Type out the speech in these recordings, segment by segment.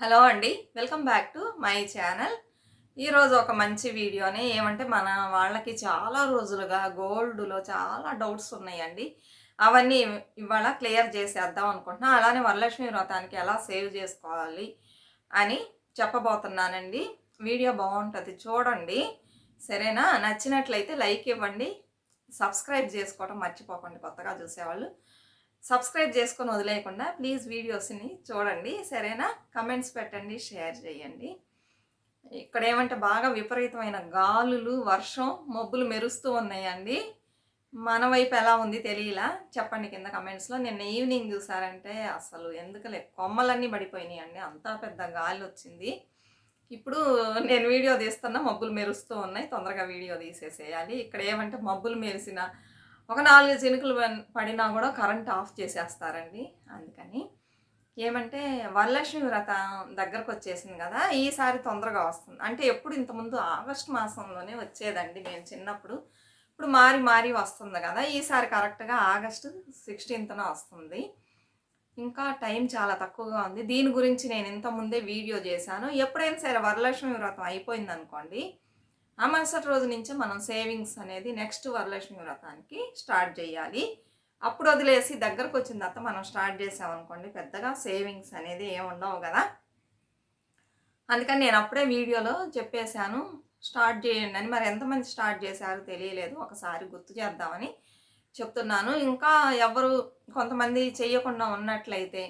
Hello అండి welcome back to my channel. ఈరోజు ఒక మంచి వీడియోని ఏమంటే మన వాళ్ళకి చాలా రోజులుగా గోల్డ్లో చాలా డౌట్స్ ఉన్నాయండి. అవన్నీ ఇవాళ క్లియర్ చేసేద్దాం అనుకుంటున్నాను అలానే వరలక్ష్మి వ్రతానికి ఎలా సేవ్ చేసుకోవాలి అని చెప్పబోతున్నానండి. వీడియో బాగుంటుంది చూడండి. సరేనా? నచ్చినట్లయితే లైక్ ఇవ్వండి. సబ్స్క్రైబ్ చేసుకోవడం మర్చిపోకండి. కొత్తగా చూసేవాళ్ళు సబ్స్క్రైబ్ చేసుకొని వదిలేయకుండా ప్లీజ్ వీడియోస్ని చూడండి సరేనా? కమెంట్స్ పెట్టండి షేర్ చేయండి. ఇక్కడ ఏమంటే బాగా విపరీతమైన గాలులు వర్షం మబ్బులు మెరుస్తూ ఉన్నాయండి. మన వైపు ఎలా ఉంది తెలియలా? చెప్పండి కింద కమెంట్స్లో. నిన్న ఈవినింగ్ చూసారంటే అసలు ఎందుకలే? కొమ్మలన్నీ పడిపోయినాయి అండి అంతా పెద్ద గాలి వచ్చింది. ఇప్పుడు నేను వీడియో తీస్తున్నా మబ్బులు మెరుస్తూ ఉన్నాయి. తొందరగా వీడియో తీసేసేయాలి. ఇక్కడ ఏమంటే మబ్బులు మెరిసిన ఒక నాలుగు చినుకులు పడినా కూడా కరెంట్ ఆఫ్ చేసేస్తారండి. అందుకని ఏమంటే వరలక్ష్మి వ్రతం దగ్గరకు వచ్చేసింది కదా ఈసారి తొందరగా వస్తుంది. అంటే ఎప్పుడు ఇంతకుముందు ఆగస్ట్ మాసంలోనే వచ్చేదండి మేము చిన్నప్పుడు. ఇప్పుడు మారి మారి వస్తుంది కదా ఈసారి కరెక్ట్గా ఆగస్టు సిక్స్టీన్త్న వస్తుంది. ఇంకా టైం చాలా తక్కువగా ఉంది. దీని గురించి నేను ఇంత ముందే వీడియో చేశాను. ఎప్పుడైనా సరే వరలక్ష్మి వ్రతం అయిపోయింది అనుకోండి ఆ మరుసటి రోజు నుంచి మనం సేవింగ్స్ అనేది నెక్స్ట్ వరలక్ష్మి వ్రతానికి స్టార్ట్ చేయాలి. అప్పుడు వదిలేసి దగ్గరకు వచ్చిన తర్వాత మనం స్టార్ట్ చేసామనుకోండి పెద్దగా సేవింగ్స్ అనేది ఏమి ఉండవు కదా. అందుకని నేను అప్పుడే వీడియోలో చెప్పేశాను స్టార్ట్ చేయండి అని. మరి ఎంతమంది స్టార్ట్ చేశారో తెలియలేదు ఒకసారి గుర్తు చేద్దామని చెప్తున్నాను. ఇంకా ఎవరు కొంతమంది చేయకుండా ఉన్నట్లయితే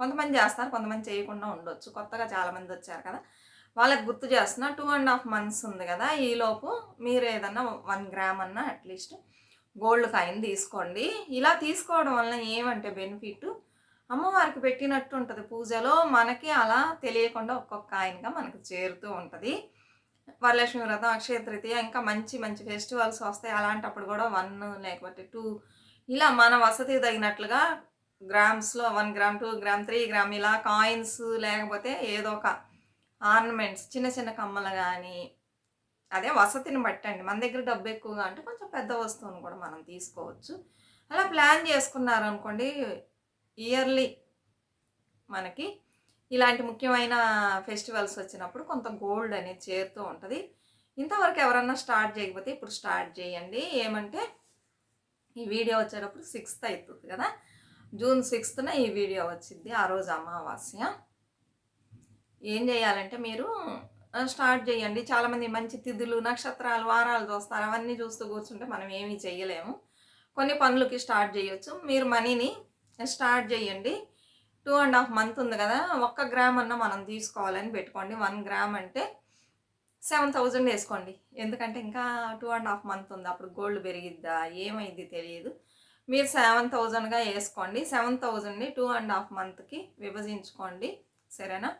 కొంతమంది చేస్తారు కొంతమంది చేయకుండా ఉండొచ్చు. కొత్తగా చాలామంది వచ్చారు కదా. వాళ్ళకి గుర్తు చేస్తున్నా టూ అండ్ హాఫ్ మంత్స్ ఉంది కదా ఈలోపు మీరు ఏదన్నా వన్ గ్రామ్ అన్నా అట్లీస్ట్ గోల్డ్ కాయిన్ తీసుకోండి. ఇలా తీసుకోవడం వలన ఏమంటే బెనిఫిట్ అమ్మవారికి పెట్టినట్టు ఉంటుంది. పూజలో మనకి అలా తెలియకుండా ఒక్కొక్క కాయిన్గా మనకు చేరుతూ ఉంటుంది. వరలక్ష్మి వ్రతం అక్షయ తృతీయ ఇంకా మంచి మంచి ఫెస్టివల్స్ వస్తాయి. అలాంటప్పుడు కూడా వన్ లేకపోతే టూ ఇలా మన వసతి తగినట్లుగా గ్రామ్స్లో one gram two gram three gram ఇలా కాయిన్స్ లేకపోతే ఏదో ఒక ఆర్నమెంట్స్ చిన్న చిన్న కమ్మలు కానీ అదే వసతిని బట్టండి మన దగ్గర డబ్బు ఎక్కువగా అంటే కొంచెం పెద్ద వస్తువును కూడా మనం తీసుకోవచ్చు. అలా ప్లాన్ చేసుకున్నారు అనుకోండి ఇయర్లీ మనకి ఇలాంటి ముఖ్యమైన ఫెస్టివల్స్ వచ్చినప్పుడు కొంత గోల్డ్ అనేది చేరుతూ ఉంటుంది. ఇంతవరకు ఎవరన్నా స్టార్ట్ చేయకపోతే ఇప్పుడు స్టార్ట్ చేయండి. ఏమంటే ఈ వీడియో వచ్చేటప్పుడు సిక్స్త్ అవుతుంది కదా. జూన్ సిక్స్త్న ఈ వీడియో వచ్చింది. ఆ రోజు అమావాస్య. ఏం చేయాలంటే మీరు స్టార్ట్ చేయండి. చాలామంది మంచి తిథులు నక్షత్రాలు వారాలు చూస్తారు. అవన్నీ చూస్తూ కూర్చుంటే మనం ఏమీ చేయలేము. కొన్ని పనులకి స్టార్ట్ చేయొచ్చు. మీరు మనీని స్టార్ట్ చేయండి. టూ అండ్ హాఫ్ మంత్ ఉంది కదా ఒక్క గ్రామ్ అన్న మనం తీసుకోవాలని పెట్టుకోండి. వన్ గ్రామ్ అంటే సెవెన్ థౌజండ్ వేసుకోండి. ఎందుకంటే ఇంకా టూ అండ్ హాఫ్ మంత్ ఉంది. అప్పుడు గోల్డ్ పెరిగిద్దా? ఏమైంది తెలియదు. మీరు సెవెన్ థౌజండ్గా వేసుకోండి. సెవెన్ థౌజండ్ని టూ అండ్ హాఫ్ మంత్కి విభజించుకోండి. సరేనా?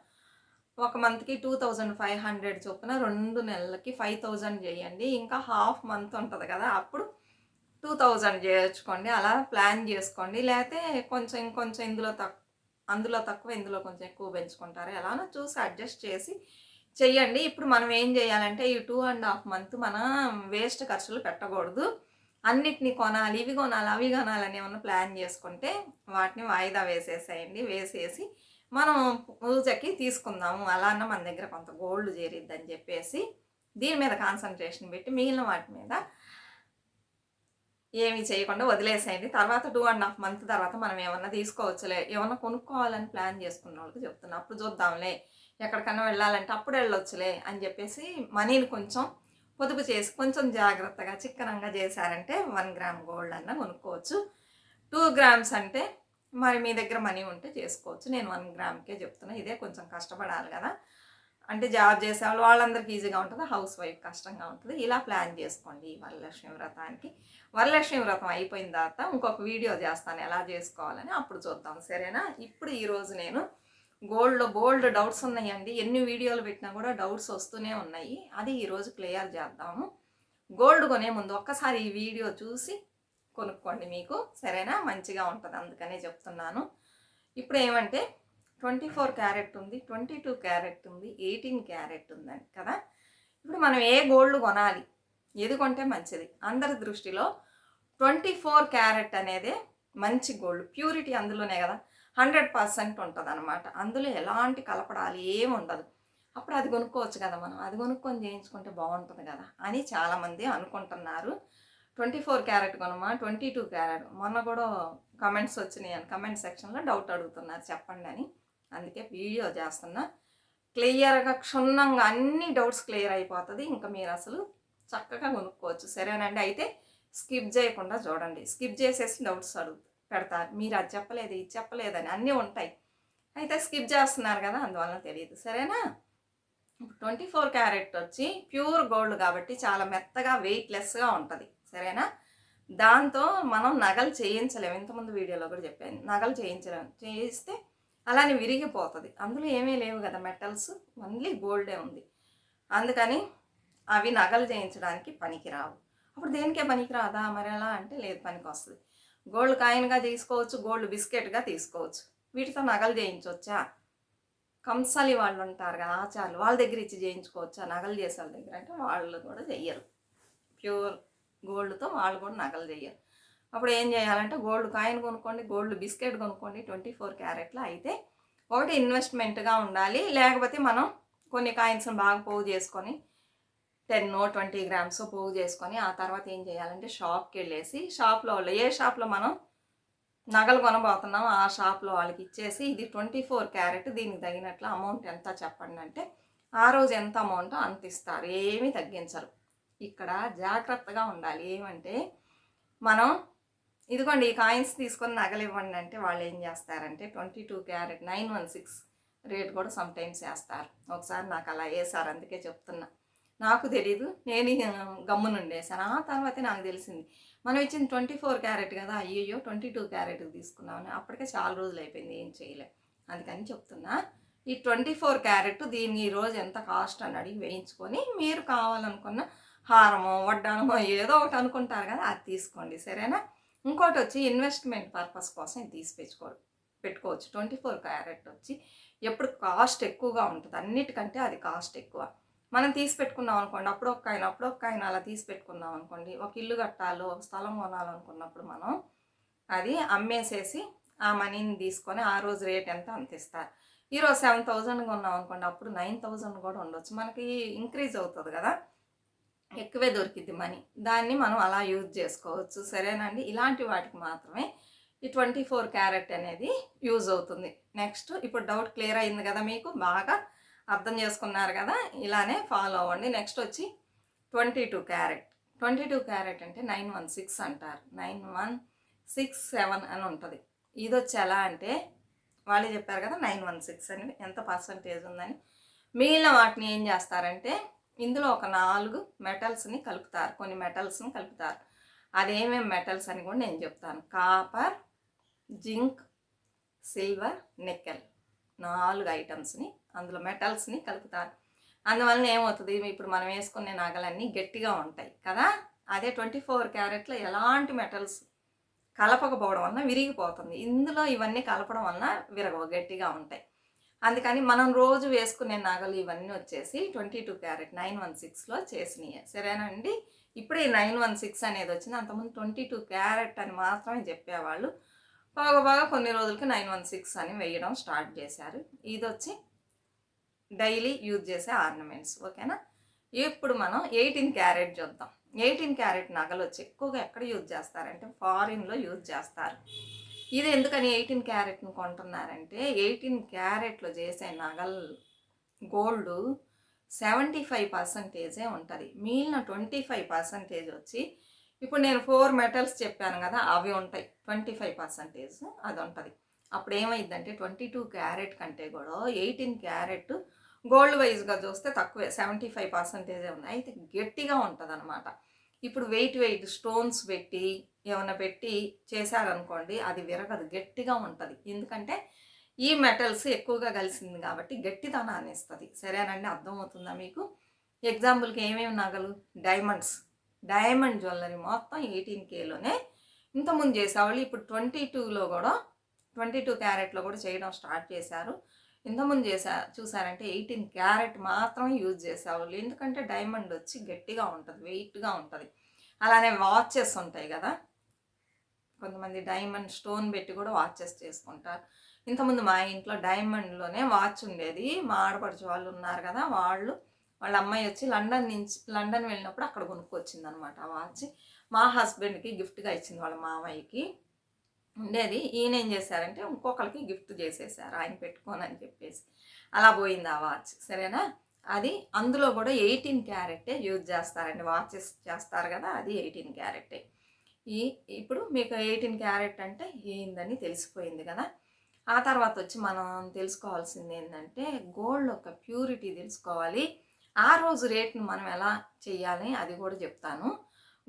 ఒక మంత్కి టూ థౌజండ్ ఫైవ్ హండ్రెడ్ చొప్పున రెండు నెలలకి ఫైవ్ థౌజండ్ చేయండి. ఇంకా హాఫ్ మంత్ ఉంటుంది కదా అప్పుడు టూ థౌజండ్ చేర్చుకోండి అలా ప్లాన్ చేసుకోండి. లేకపోతే కొంచెం ఇంకొంచెం ఇందులో తక్కువ అందులో తక్కువ ఇందులో కొంచెం ఎక్కువ పెంచుకుంటారు. ఎలానో చూసి అడ్జస్ట్ చేసి చెయ్యండి. ఇప్పుడు మనం ఏం చేయాలంటే ఈ టూ అండ్ హాఫ్ మంత్ మనం వేస్ట్ ఖర్చులు పెట్టకూడదు. అన్నిటినీ కొనాలి ఇవి కొనాలి అవి కొనాలని ఏమన్నా ప్లాన్ చేసుకుంటే వాటిని వాయిదా వేసేసేయండి. వేసేసి మనం పూజకి తీసుకుందాము అలాన్న మన దగ్గర కొంత గోల్డ్ చేరిద్దని చెప్పేసి దీని మీద కాన్సన్ట్రేషన్ పెట్టి మిగిలిన వాటి మీద ఏమీ చేయకుండా వదిలేసేయండి. తర్వాత టూ అండ్ హాఫ్ మంత్ తర్వాత మనం ఏమన్నా తీసుకోవచ్చులే ఏమన్నా కొనుక్కోవాలని ప్లాన్ చేసుకున్న వాళ్ళకి చెప్తున్నా అప్పుడు చూద్దాంలే ఎక్కడికన్నా వెళ్ళాలంటే అప్పుడు వెళ్ళొచ్చులే అని చెప్పేసి మనీని కొంచెం పొదుపు చేసి కొంచెం జాగ్రత్తగా చిక్కనంగా చేశారంటే వన్ గ్రామ్ గోల్డ్ అన్న కొనుక్కోవచ్చు. టూ గ్రామ్స్ అంటే మరి మీ దగ్గర మనీ ఉంటే చేసుకోవచ్చు. నేను వన్ గ్రామ్కే చెప్తున్నా. ఇదే కొంచెం కష్టపడాలి కదా. అంటే జాబ్ చేసే వాళ్ళు వాళ్ళందరికీ ఈజీగా ఉంటుంది. హౌస్ వైఫ్ కష్టంగా ఉంటుంది. ఇలా ప్లాన్ చేసుకోండి ఈ వరలక్ష్మి వ్రతానికి. వరలక్ష్మి వ్రతం అయిపోయిన తర్వాత ఇంకొక వీడియో చేస్తాను. ఎలా చేసుకోవాలని అప్పుడు చూద్దాం. సరేనా? ఇప్పుడు ఈరోజు నేను గోల్డ్లో బోల్డ్ డౌట్స్ ఉన్నాయండి. ఎన్ని వీడియోలు పెట్టినా కూడా డౌట్స్ వస్తూనే ఉన్నాయి. అది ఈరోజు క్లియర్ చేద్దాము. గోల్డ్ కొనే ముందు ఒక్కసారి ఈ వీడియో చూసి కొనుక్కోండి మీకు. సరేనా? మంచిగా ఉంటుంది. అందుకనే చెప్తున్నాను. ఇప్పుడు ఏమంటే ట్వంటీ ఫోర్ క్యారెట్ ఉంది ట్వంటీ టూ క్యారెట్ ఉంది ఎయిటీన్ క్యారెట్ ఉందండి కదా? ఇప్పుడు మనం ఏ గోల్డ్ కొనాలి? ఏది కొంటే మంచిది. అందరి దృష్టిలో ట్వంటీ ఫోర్ క్యారెట్ అనేదే మంచి గోల్డ్. ప్యూరిటీ అందులోనే కదా. హండ్రెడ్ పర్సెంట్ ఉంటుంది అనమాట అందులో ఎలాంటి కలపడాలి ఏమి ఉండదు. అప్పుడు అది కొనుక్కోవచ్చు కదా మనం. అది కొనుక్కొని చేయించుకుంటే బాగుంటుంది కదా అని చాలామంది అనుకుంటున్నారు. ట్వంటీ ఫోర్ క్యారెట్ కొనమా ట్వంటీ టూ క్యారెట్. మొన్న కూడా కమెంట్స్ వచ్చినాయి అని కమెంట్ సెక్షన్లో డౌట్ అడుగుతున్నారు చెప్పండి అని. అందుకే వీడియో చేస్తున్నా. క్లియర్గా క్షుణ్ణంగా అన్ని డౌట్స్ క్లియర్ అయిపోతుంది. ఇంకా మీరు అసలు చక్కగా కొనుక్కోవచ్చు. సరేనండి అయితే స్కిప్ చేయకుండా చూడండి. స్కిప్ చేసేసి డౌట్స్ అడుగు పెడతారు. మీరు అది చెప్పలేదు ఇది చెప్పలేదని అన్నీ ఉంటాయి. అయితే స్కిప్ చేస్తున్నారు కదా అందువల్ల తెలియదు. సరేనా? ట్వంటీ ఫోర్ క్యారెట్ వచ్చి ప్యూర్ గోల్డ్ కాబట్టి చాలా మెత్తగా వెయిట్లెస్గా ఉంటుంది. సరేనా? దాంతో మనం నగలు చేయించలేము. ఇంతకుముందు వీడియోలో కూడా చెప్పాను. నగలు చేయించలేము చేయిస్తే అలానే విరిగిపోతుంది. అందులో ఏమీ లేవు కదా మెటల్స్. ఓన్లీ గోల్డే ఉంది. అందుకని అవి నగలు చేయించడానికి పనికిరావు. అప్పుడు దేనికే పనికిరాదా? మరి ఎలా అంటే లేదు పనికి వస్తుంది గోల్డ్ కాయిన్గా తీసుకోవచ్చు గోల్డ్ బిస్కెట్గా తీసుకోవచ్చు. వీటితో నగలు చేయించవచ్చా కంసాలి వాళ్ళు ఉంటారు కదా ఆచార్యులు వాళ్ళ దగ్గర ఇచ్చి చేయించుకోవచ్చా? నగలు చేసే వాళ్ళ దగ్గర అంటే వాళ్ళు కూడా చెయ్యరు. ప్యూర్ గోల్డ్తో వాళ్ళు కూడా నగలు చేయరు అప్పుడు ఏం చేయాలంటే గోల్డ్ కాయిన్ కొనుక్కోండి గోల్డ్ బిస్కెట్ కొనుక్కోండి ట్వంటీ ఫోర్ క్యారెట్లో అయితే ఒకటి ఇన్వెస్ట్మెంట్గా ఉండాలి. లేకపోతే మనం కొన్ని కాయిన్స్ని బాగా పోగు చేసుకొని టెన్ ట్వంటీ గ్రామ్స్ పోగు చేసుకొని ఆ తర్వాత ఏం చేయాలంటే షాప్కి వెళ్ళేసి షాప్లో వాళ్ళు ఏ షాప్లో మనం నగలు కొనబోతున్నాం ఆ షాప్లో వాళ్ళకి ఇచ్చేసి ఇది ట్వంటీ ఫోర్ క్యారెట్ దీనికి తగినట్లు అమౌంట్ ఎంత చెప్పండి అంటే ఆ రోజు ఎంత అమౌంట్ అంత ఇస్తారు. ఏమీ తగ్గించరు. ఇక్కడ జాగ్రత్తగా ఉండాలి. ఏమంటే మనం ఇదిగోండి ఈ కాయిన్స్ తీసుకొని నగలివ్వండి అంటే వాళ్ళు ఏం చేస్తారంటే twenty two carat nine one six rate కూడా సమ్టైమ్స్ వేస్తారు. ఒకసారి నాకు అలా వేసారు అందుకే చెప్తున్నా. నాకు తెలీదు నేను గమ్మునుండేసాను ఆ తర్వాతే నాకు తెలిసింది. మనం ఇచ్చింది ట్వంటీ ఫోర్ క్యారెట్ కదా అయ్యో ట్వంటీ టూ క్యారెట్ తీసుకున్నామని అప్పటికే చాలా రోజులు అయిపోయింది ఏం చేయలే. అందుకని చెప్తున్నా ఈ ట్వంటీ ఫోర్ క్యారెట్ దీన్ని ఈరోజు ఎంత కాస్ట్ అని అడిగి వేయించుకొని మీరు కావాలనుకున్న హారమో వడ్డానమో ఏదో ఒకటి అనుకుంటారు కదా అది తీసుకోండి సరేనా? ఇంకోటి వచ్చి ఇన్వెస్ట్మెంట్ పర్పస్ కోసం ఇది తీసి పెట్టుకో పెట్టుకోవచ్చు. ట్వంటీ ఫోర్ క్యారెట్ వచ్చి ఎప్పుడు కాస్ట్ ఎక్కువగా ఉంటుంది. అన్నిటికంటే అది కాస్ట్ ఎక్కువ. మనం తీసి పెట్టుకున్నాం అనుకోండి అప్పుడు ఒక ఆయన అప్పుడు ఒక ఆయన అలా తీసి పెట్టుకున్నాం అనుకోండి ఒక ఇల్లు కట్టాలో ఒక స్థలం కొనాలనుకున్నప్పుడు మనం అది అమ్మేసేసి ఆ మనీని తీసుకొని ఆ రోజు రేట్ ఎంత అంత ఇస్తారు. ఈరోజు సెవెన్ థౌజండ్ కొన్నాం అనుకోండి అప్పుడు నైన్ థౌజండ్ కూడా ఉండొచ్చు. మనకి ఇంక్రీజ్ అవుతుంది కదా? ఎక్కువే దొరికిద్ది మనీ. దాన్ని మనం అలా యూజ్ చేసుకోవచ్చు. సరేనండి? ఇలాంటి వాటికి మాత్రమే ఈ ట్వంటీ ఫోర్ క్యారెట్ అనేది యూజ్ అవుతుంది. నెక్స్ట్ ఇప్పుడు డౌట్ క్లియర్ అయింది కదా మీకు? బాగా అర్థం చేసుకున్నారు కదా? ఇలానే ఫాలో అవ్వండి. నెక్స్ట్ వచ్చి twenty two carat. Twenty two carat అంటే నైన్ వన్ సిక్స్ అంటారు. నైన్ వన్ సిక్స్ సెవెన్ అని ఉంటుంది. ఇది వచ్చి ఎలా అంటే వాళ్ళే చెప్పారు కదా నైన్ వన్ సిక్స్ అని. ఎంత పర్సంటేజ్ ఉందని. మిగిలిన వాటిని ఏం చేస్తారంటే ఇందులో ఒక నాలుగు మెటల్స్ని కలుపుతారు. కొన్ని మెటల్స్ని కలుపుతారు. అదేమేమి మెటల్స్ అని కూడా నేను చెప్తాను. కాపర్ జింక్ సిల్వర్ నెక్కెల్ నాలుగు ఐటమ్స్ని అందులో మెటల్స్ని కలుపుతారు. అందువలన ఏమవుతుంది? ఇప్పుడు మనం వేసుకునే నగలన్నీ గట్టిగా ఉంటాయి కదా? అదే ట్వంటీ ఫోర్ క్యారెట్లో ఎలాంటి మెటల్స్ కలపకపోవడం వలన విరిగిపోతుంది. ఇందులో ఇవన్నీ కలపడం వలన విరగవు గట్టిగా ఉంటాయి. అందుకని మనం రోజు వేసుకునే నగలు ఇవన్నీ వచ్చేసి twenty two carat nine one సిక్స్లో చేసినాయి. సరేనండి ఇప్పుడే ఈ నైన్ వన్ సిక్స్ అనేది వచ్చింది. అంతకుముందు ట్వంటీ టూ క్యారెట్ అని మాత్రమే చెప్పేవాళ్ళు. బాగా బాగా కొన్ని రోజులకి నైన్ వన్ సిక్స్ అని వేయడం స్టార్ట్ చేశారు. ఇది వచ్చి డైలీ యూజ్ చేసే ఆర్నమెంట్స్. ఓకేనా? ఇప్పుడు మనం ఎయిటీన్ క్యారెట్ చూద్దాం. ఎయిటీన్ క్యారెట్ నగలు వచ్చి ఎక్కువగా ఎక్కడ యూజ్ చేస్తారంటే ఫారిన్లో యూజ్ చేస్తారు. ఇది ఎందుకని ఎయిటీన్ క్యారెట్ని కొంటున్నారంటే ఎయిటీన్ క్యారెట్లో చేసే నగల్ గోల్డ్ సెవెంటీ ఫైవ్ పర్సంటేజే ఉంటుంది. మిగిలిన ట్వంటీ ఫైవ్ పర్సంటేజ్ వచ్చి ఇప్పుడు నేను ఫోర్ మెటల్స్ చెప్పాను కదా అవి ఉంటాయి. ట్వంటీ ఫైవ్ పర్సంటేజ్ అది ఉంటుంది. అప్పుడు ఏమైందంటే ట్వంటీ టూ క్యారెట్ కంటే కూడా ఎయిటీన్ క్యారెట్ గోల్డ్ వైజ్గా చూస్తే తక్కువే సెవెంటీ ఫైవ్ పర్సెంటేజే ఉంది అయితే గట్టిగా ఉంటుంది అనమాట ఇప్పుడు వెయిట్ వెయిట్ స్టోన్స్ పెట్టి ఏమైనా పెట్టి చేశారనుకోండి అది విరగదు గట్టిగా ఉంటుంది. ఎందుకంటే ఈ మెటల్స్ ఎక్కువగా కలిసింది కాబట్టి గట్టిదనాన్ని ఇస్తుంది సరేనండి అర్థమవుతుందా మీకు? ఎగ్జాంపుల్కి ఏమేమి నగలు? డైమండ్స్. డైమండ్ జ్యువెలరీ మొత్తం ఎయిటీన్ కేలోనే ఇంతకుముందు చేసేవాళ్ళు ఇప్పుడు ట్వంటీ టూలో కూడా ట్వంటీ టూ క్యారెట్లో కూడా చేయడం స్టార్ట్ చేశారు. ఇంతకుముందు చేసా చూసారంటే ఎయిటీన్ క్యారెట్ మాత్రం యూజ్ చేసేవాళ్ళు. ఎందుకంటే డైమండ్ వచ్చి గట్టిగా ఉంటుంది వెయిట్గా ఉంటుంది. అలానే వాచెస్ ఉంటాయి కదా కొంతమంది డైమండ్ స్టోన్ పెట్టి కూడా వాచెస్ చేసుకుంటారు. ఇంతకుముందు మా ఇంట్లో డైమండ్లోనే వాచ్ ఉండేది. మా ఆడపడుచు వాళ్ళు ఉన్నారు కదా వాళ్ళు. వాళ్ళ అమ్మాయి వచ్చి లండన్ నుంచి లండన్ వెళ్ళినప్పుడు అక్కడ కొనుక్కొచ్చింది అనమాట ఆ వాచ్. మా హస్బెండ్కి గిఫ్ట్గా ఇచ్చింది వాళ్ళ మామయ్యకి. ఉండేది. ఈయన ఏం చేశారంటే ఇంకొకరికి గిఫ్ట్ చేసేసారు ఆయన పెట్టుకోనని చెప్పేసి. అలా పోయింది ఆ వాచ్. సరేనా? అది అందులో కూడా ఎయిటీన్ క్యారెట్టే యూజ్ చేస్తారండి. వాచెస్ చేస్తారు కదా అది ఎయిటీన్ క్యారెట్టే. ఈ ఇప్పుడు మీకు ఎయిటీన్ క్యారెట్ అంటే ఏందని తెలిసిపోయింది కదా? ఆ తర్వాత వచ్చి మనం తెలుసుకోవాల్సింది ఏంటంటే గోల్డ్ యొక్క ప్యూరిటీ తెలుసుకోవాలి. ఆ రోజు రేట్ను మనం ఎలా చేయాలి అది కూడా చెప్తాను.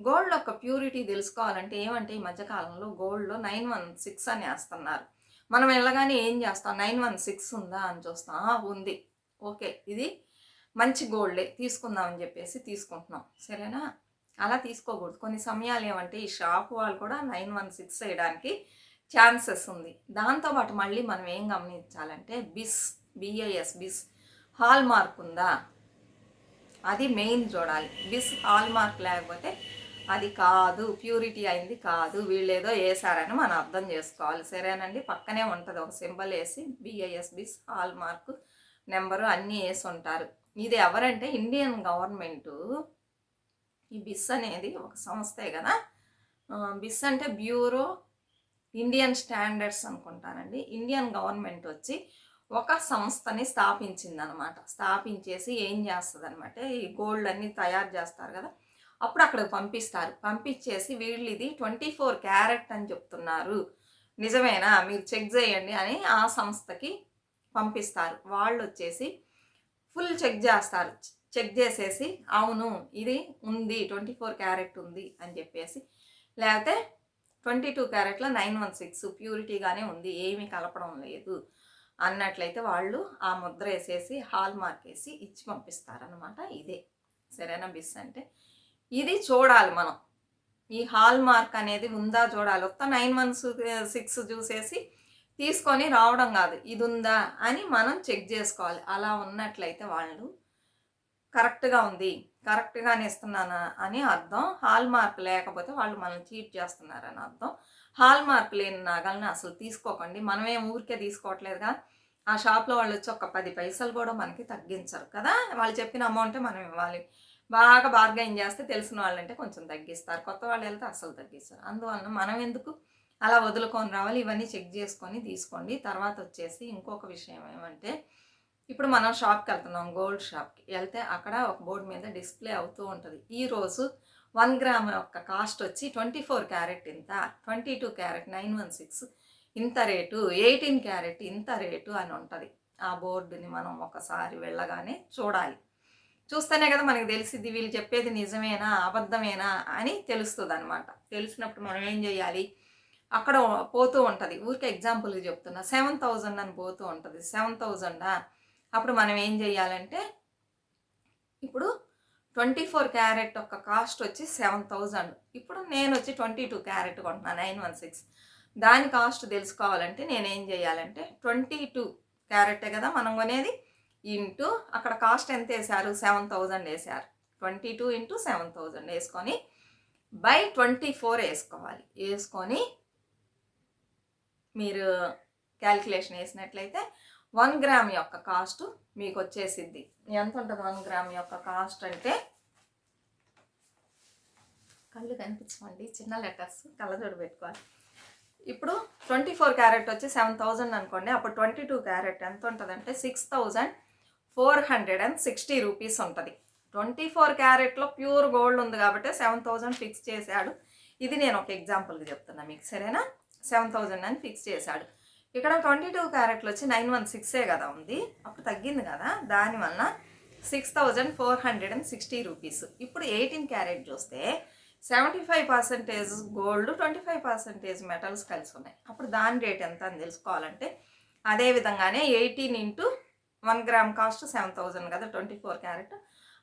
గోల్డ్ యొక్క ప్యూరిటీ తెలుసుకోవాలంటే ఏమంటే ఈ మధ్యకాలంలో గోల్డ్లో నైన్ వన్ సిక్స్ అని వేస్తున్నారు. మనం వెళ్ళగానే ఏం చేస్తాం? నైన్ వన్ సిక్స్ ఉందా అని చూస్తాం. ఉంది. ఓకే. ఇది మంచి గోల్డే. తీసుకుందామని చెప్పేసి తీసుకుంటున్నాం. సరేనా? అలా తీసుకోకూడదు. కొన్ని సమయాలు ఏమంటే ఈ షాప్ వాళ్ళు కూడా నైన్ వన్ సిక్స్ వేయడానికి ఛాన్సెస్ ఉంది. దాంతోపాటు మళ్ళీ మనం ఏం గమనించాలంటే BIS BIS BIS hallmark ఉందా? అది మెయిన్ చూడాలి. బిస్ హాల్ మార్క్ లేకపోతే అది కాదు ప్యూరిటీ అయింది కాదు వీళ్ళేదో వేసారని మనం అర్థం చేసుకోవాలి. సరేనండి పక్కనే ఉంటుంది ఒక సింబల్ వేసి BIS BIS hallmark number అన్నీ వేసి ఉంటారు. ఇది ఎవరంటే ఇండియన్ గవర్నమెంటు ఈ బిస్ అనేది ఒక సంస్థే కదా. బిస్ అంటే బ్యూరో ఇండియన్ స్టాండర్డ్స్ అనుకుంటానండి. ఇండియన్ గవర్నమెంట్ వచ్చి ఒక సంస్థని స్థాపించింది అనమాట స్థాపించేసి ఏం చేస్తుంది అనమాట ఈ గోల్డ్ అన్ని తయారు చేస్తారు కదా. అప్పుడు అక్కడికి పంపిస్తారు. పంపించేసి వీళ్ళు ఇది ట్వంటీ ఫోర్ క్యారెట్ అని చెప్తున్నారు. నిజమేనా? మీరు చెక్ చేయండి అని ఆ సంస్థకి పంపిస్తారు. వాళ్ళు వచ్చేసి ఫుల్ చెక్ చేస్తారు. చెక్ చేసేసి అవును ఇది ఉంది ట్వంటీ ఫోర్ క్యారెట్ ఉంది అని చెప్పేసి. లేకపోతే ట్వంటీ టూ క్యారెట్లో నైన్ వన్ సిక్స్ ప్యూరిటీగానే ఉంది ఏమీ కలపడం లేదు అన్నట్లయితే వాళ్ళు ఆ ముద్ర వేసేసి హాల్ మార్క్ వేసి ఇచ్చి పంపిస్తారనమాట ఇదే. సరేనా బిస్ అంటే? ఇది చూడాలి మనం. ఈ హాల్ మార్క్ అనేది ఉందా చూడాలి. ఒక్క నైన్ వన్ సిక్స్ చూసేసి తీసుకొని రావడం కాదు ఇది ఉందా అని మనం చెక్ చేసుకోవాలి. అలా ఉన్నట్లయితే వాళ్ళు కరెక్ట్గా ఉంది కరెక్ట్గానే ఇస్తున్నానా అని అర్థం. హాల్ మార్క్ లేకపోతే వాళ్ళు మనల్ని చీట్ చేస్తున్నారని అర్థం. హాల్ మార్క్ లేని నగల్ని అసలు తీసుకోకండి. మనమేం ఊరికే తీసుకోవట్లేదుగా. ఆ షాప్లో వాళ్ళు వచ్చి ఒక పది పైసలు కూడా మనకి తగ్గించరు కదా. వాళ్ళు చెప్పిన అమౌంటే మనం ఇవ్వాలి. బాగా బార్గైన్ చేస్తే తెలిసిన వాళ్ళంటే కొంచెం తగ్గిస్తారు. కొత్త వాళ్ళు వెళ్తే అసలు తగ్గిస్తారు. అందువలన మనం ఎందుకు అలా వదులుకొని రావాలి? ఇవన్నీ చెక్ చేసుకొని తీసుకోండి. తర్వాత వచ్చేసి ఇంకొక విషయం ఏమంటే ఇప్పుడు మనం షాప్కి వెళ్తున్నాం గోల్డ్ షాప్కి. వెళ్తే అక్కడ ఒక బోర్డు మీద డిస్ప్లే అవుతూ ఉంటుంది. ఈరోజు వన్ గ్రామ్ యొక్క కాస్ట్ వచ్చి ట్వంటీ ఫోర్ క్యారెట్ ఇంత twenty two carat nine one six. ఇంత రేటు ఎయిటీన్ క్యారెట్ ఇంత రేటు అని ఉంటుంది. ఆ బోర్డుని మనం ఒకసారి వెళ్ళగానే చూడాలి. చూస్తేనే కదా మనకి తెలిసిద్ది వీళ్ళు చెప్పేది నిజమేనా అబద్ధమేనా అని తెలుస్తుంది అనమాట తెలిసినప్పుడు మనం ఏం చేయాలి? అక్కడ పోతూ ఉంటుంది. ఊరికే ఎగ్జాంపుల్కి చెప్తున్నా. సెవెన్ థౌజండ్ అని పోతూ ఉంటుంది. సెవెన్ థౌజండా అప్పుడు మనం ఏం చేయాలంటే ఇప్పుడు ట్వంటీ ఫోర్ క్యారెట్ ఒక కాస్ట్ వచ్చి సెవెన్ థౌజండ్ ఇప్పుడు నేను వచ్చి ట్వంటీ టూ క్యారెట్ కొంటున్నాను నైన్ వన్ సిక్స్. దాని కాస్ట్ తెలుసుకోవాలంటే నేను ఏం చేయాలంటే ట్వంటీ టూ క్యారెటే కదా మనం కొనేది ఇంటూ అక్కడ కాస్ట్ ఎంత వేశారు? సెవెన్ థౌజండ్ వేశారు. Twenty two into seven thousand వేసుకొని బై ట్వంటీ ఫోర్ వేసుకోవాలి. వేసుకొని మీరు క్యాల్కులేషన్ వేసినట్లయితే వన్ గ్రామ్ యొక్క కాస్ట్ మీకు వచ్చేసిద్ది. ఎంత ఉంటుంది వన్ గ్రామ్ యొక్క కాస్ట్ అంటే? కళ్ళు కనిపించమండి చిన్న లెటర్స్ కళ్ళజోడు పెట్టుకోవాలి. ఇప్పుడు ట్వంటీ ఫోర్ క్యారెట్ వచ్చి సెవెన్ థౌజండ్ అనుకోండి అప్పుడు ట్వంటీ టూ క్యారెట్ ఎంత ఉంటుందంటే six thousand four hundred and sixty rupees ఉంటుంది. ట్వంటీ ఫోర్ క్యారెట్లో ప్యూర్ గోల్డ్ ఉంది కాబట్టి సెవెన్ థౌజండ్ ఫిక్స్ చేశాడు. ఇది నేను ఒక ఎగ్జాంపుల్గా చెప్తున్నా మీకు సరేనా? సెవెన్ థౌజండ్ అని ఫిక్స్ చేశాడు. ఇక్కడ ట్వంటీ టూ క్యారెట్లు వచ్చి నైన్ వన్ సిక్సే కదా ఉంది. అప్పుడు తగ్గింది కదా. దానివల్ల six thousand four hundred and sixty rupees ఇప్పుడు ఎయిటీన్ క్యారెట్ చూస్తే seventy five percentage gold twenty five percentage metals కలిసి ఉన్నాయి. అప్పుడు దాని రేట్ ఎంత అని తెలుసుకోవాలంటే అదే విధంగానే eighteen into one gram cost seven thousand కదా ట్వంటీ ఫోర్ క్యారెట్.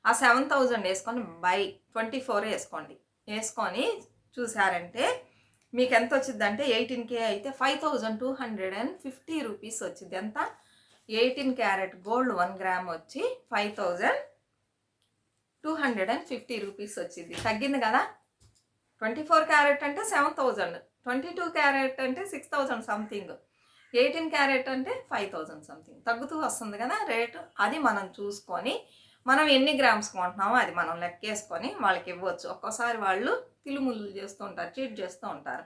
ఆ సెవెన్ థౌజండ్ వేసుకొని బై ట్వంటీ ఫోర్ వేసుకోండి. వేసుకొని చూసారంటే మీకు ఎంత వచ్చింది అంటే ఎయిటీన్ కే అయితే five thousand two hundred and fifty rupees వచ్చింది. ఎంత? Eighteen carat gold one gram వచ్చి five thousand two hundred and fifty rupees వచ్చింది. తగ్గింది కదా? ట్వంటీ ఫోర్ క్యారెట్ అంటే seven thousand. Twenty two carat అంటే six thousand something. Eighteen carat అంటే five thousand something. తగ్గుతూ వస్తుంది కదా రేటు? అది మనం చూసుకొని మనం ఎన్ని గ్రామ్స్ కొంటున్నామో అది మనం లెక్కేసుకొని వాళ్ళకి ఇవ్వచ్చు. ఒక్కోసారి వాళ్ళు తిలుములు చేస్తూ ఉంటారు చీట్ చేస్తూ ఉంటారు.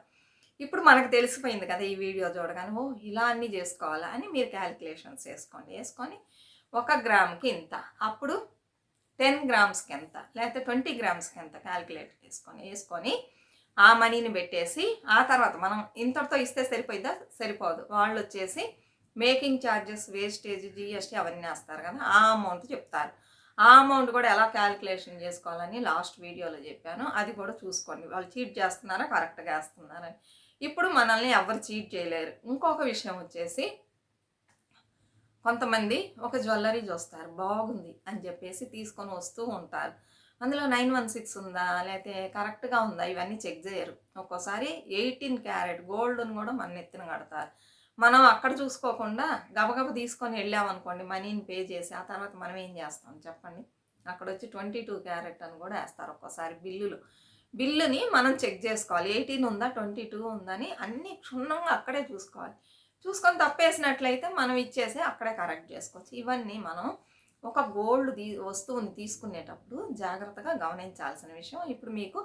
ఇప్పుడు మనకు తెలిసిపోయింది కదా ఈ వీడియో చూడగానే ఓ ఇలా అన్నీ చేసుకోవాలా అని మీరు క్యాలిక్యులేషన్స్ వేసుకోండి. వేసుకొని ఒక గ్రామ్కి ఇంత అప్పుడు టెన్ గ్రామ్స్కి ఎంత లేకపోతే ట్వంటీ గ్రామ్స్కి ఎంత క్యాలిక్యులేట్ చేసుకొని వేసుకొని ఆ మనీని పెట్టేసి ఆ తర్వాత మనం ఇంతటితో ఇస్తే సరిపోయిద్దా? సరిపోదు. వాళ్ళు వచ్చేసి మేకింగ్ ఛార్జెస్ వేస్టేజ్ జిఎస్టీ అవన్నీ వేస్తారు కదా ఆ అమౌంట్ చెప్తారు. ఆ అమౌంట్ కూడా ఎలా క్యాలిక్యులేషన్ చేసుకోవాలని లాస్ట్ వీడియోలో చెప్పాను. అది కూడా చూసుకోండి. వాళ్ళు చీట్ చేస్తున్నారా? కరెక్ట్గా వేస్తున్నారని. ఇప్పుడు మనల్ని ఎవరు చీట్ చేయలేరు. ఇంకొక విషయం వచ్చేసి కొంతమంది ఒక జ్యువెలరీ చూస్తారు. బాగుంది అని చెప్పేసి తీసుకొని వస్తూ ఉంటారు. అందులో నైన్ వన్ సిక్స్ ఉందా? లేకపోతే కరెక్ట్గా ఉందా? ఇవన్నీ చెక్ చేయరు. ఒక్కోసారి ఎయిటీన్ క్యారెట్ గోల్డ్ని కూడా మన ఎత్తున కడతారు. మనం అక్కడ చూసుకోకుండా గబగబ తీసుకొని వెళ్ళామనుకోండి మనీని పే చేసి ఆ తర్వాత మనం ఏం చేస్తాం చెప్పండి? అక్కడ వచ్చి ట్వంటీ టూ క్యారెట్ అని కూడా వేస్తారు ఒక్కోసారి బిల్లులు. బిల్లుని మనం చెక్ చేసుకోవాలి. ఎయిటీన్ ఉందా ట్వంటీ టూ ఉందని అన్ని క్షుణ్ణంగా అక్కడే చూసుకోవాలి. చూసుకొని తప్పేసినట్లయితే మనం ఇచ్చేసి అక్కడే కరెక్ట్ చేసుకోవచ్చు. ఇవన్నీ మనం ఒక గోల్డ్ తీ వస్తువుని తీసుకునేటప్పుడు జాగ్రత్తగా గమనించాల్సిన విషయం. ఇప్పుడు మీకు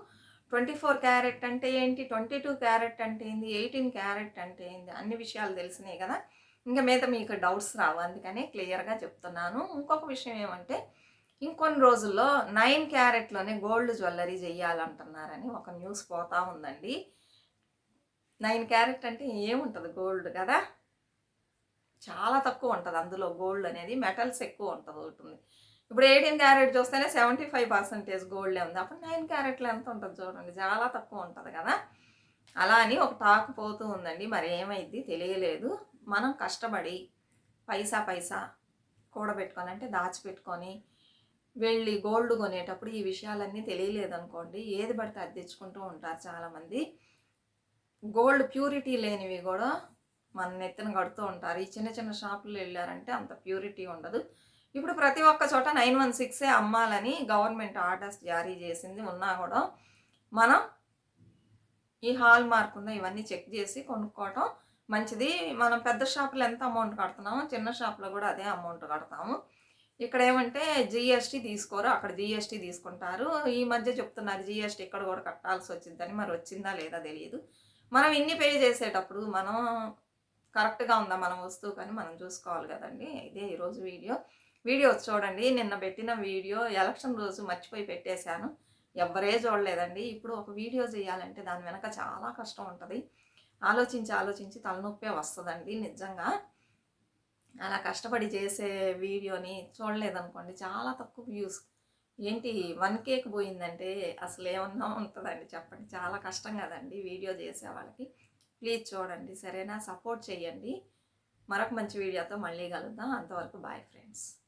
ట్వంటీ ఫోర్ క్యారెట్ అంటే ఏంటి? ట్వంటీ టూ క్యారెట్ అంటే ఏంది? ఎయిటీన్ క్యారెట్ అంటే ఏంది? అన్ని విషయాలు తెలిసినాయి కదా. ఇంకా మీద మీకు డౌట్స్ రావు. అందుకనే క్లియర్గా చెప్తున్నాను. ఇంకొక విషయం ఏమంటే ఇంకొన్ని రోజుల్లో నైన్ క్యారెట్లోనే గోల్డ్ జ్యువెలరీ చేయాలంటున్నారని ఒక న్యూస్ పోతా ఉందండి. నైన్ క్యారెట్ అంటే ఏముంటుంది గోల్డ్ కదా? చాలా తక్కువ ఉంటుంది అందులో. గోల్డ్ అనేది మెటల్స్ ఎక్కువ ఉంటుంది ఉంటుంది ఇప్పుడు ఎయిటీన్ క్యారెట్ చూస్తేనే సెవెంటీ ఫైవ్ పర్సెంటేజ్ గోల్డే ఉంది. అప్పుడు నైన్ క్యారెట్లో ఎంత ఉంటుంది చూడండి. చాలా తక్కువ ఉంటుంది కదా. అలా అని ఒక టాక్ పోతూ ఉందండి. మరి ఏమైంది తెలియలేదు. మనం కష్టపడి పైసా పైసా కూడబెట్టుకోవాలంటే దాచిపెట్టుకొని వెళ్ళి గోల్డ్ కొనేటప్పుడు ఈ విషయాలన్నీ తెలియలేదు అనుకోండి ఏది పడితే అది తెచ్చుకుంటూ ఉంటారు చాలామంది. గోల్డ్ ప్యూరిటీ లేనివి కూడా మన నెత్తిన కడుతూ ఉంటారు. ఈ చిన్న చిన్న షాపులు వెళ్ళారంటే అంత ప్యూరిటీ ఉండదు. ఇప్పుడు ప్రతి ఒక్క చోట నైన్ వన్ సిక్సే అమ్మాలని గవర్నమెంట్ ఆర్డర్స్ జారీ చేసింది ఉన్నా కూడా మనం ఈ హాల్ మార్క్ ఉందా ఇవన్నీ చెక్ చేసి కొనుక్కోవటం మంచిది. మనం పెద్ద షాపులో ఎంత అమౌంట్ కడుతున్నామో చిన్న షాప్లో కూడా అదే అమౌంట్ కడతాము. ఇక్కడ ఏమంటే జిఎస్టీ తీసుకోరు. అక్కడ జిఎస్టీ తీసుకుంటారు. ఈ మధ్య చెప్తున్నారు జిఎస్టీ ఇక్కడ కూడా కట్టాల్సి వచ్చిందని మరి వచ్చిందా లేదా తెలియదు. మనం ఇన్ని పే చేసేటప్పుడు మనం కరెక్ట్గా ఉందా మన వస్తువు కానీ మనం చూసుకోవాలి కదండి. ఇదే ఈరోజు వీడియో. వీడియో చూడండి. నిన్న పెట్టిన వీడియో ఎలక్షన్ రోజు మర్చిపోయి పెట్టేశాను. ఎవరే చూడలేదండి. ఇప్పుడు ఒక వీడియో చేయాలంటే దాని వెనక చాలా కష్టం ఉంటుంది. ఆలోచించి ఆలోచించి తలనొప్పే వస్తుందండి నిజంగా. అలా కష్టపడి చేసే వీడియోని చూడలేదనుకోండి చాలా తక్కువ వ్యూస్. ఏంటి వన్ కేక్ పోయిందంటే అసలు ఏమన్నా ఉంటుందండి చెప్పండి. చాలా కష్టం కదండి వీడియో చేసే వాళ్ళకి. ప్లీజ్ చూడండి. సరేనా? సపోర్ట్ చేయండి. మరొక మంచి వీడియోతో మళ్ళీ కలుద్దాం. అంతవరకు బాయ్ ఫ్రెండ్స్.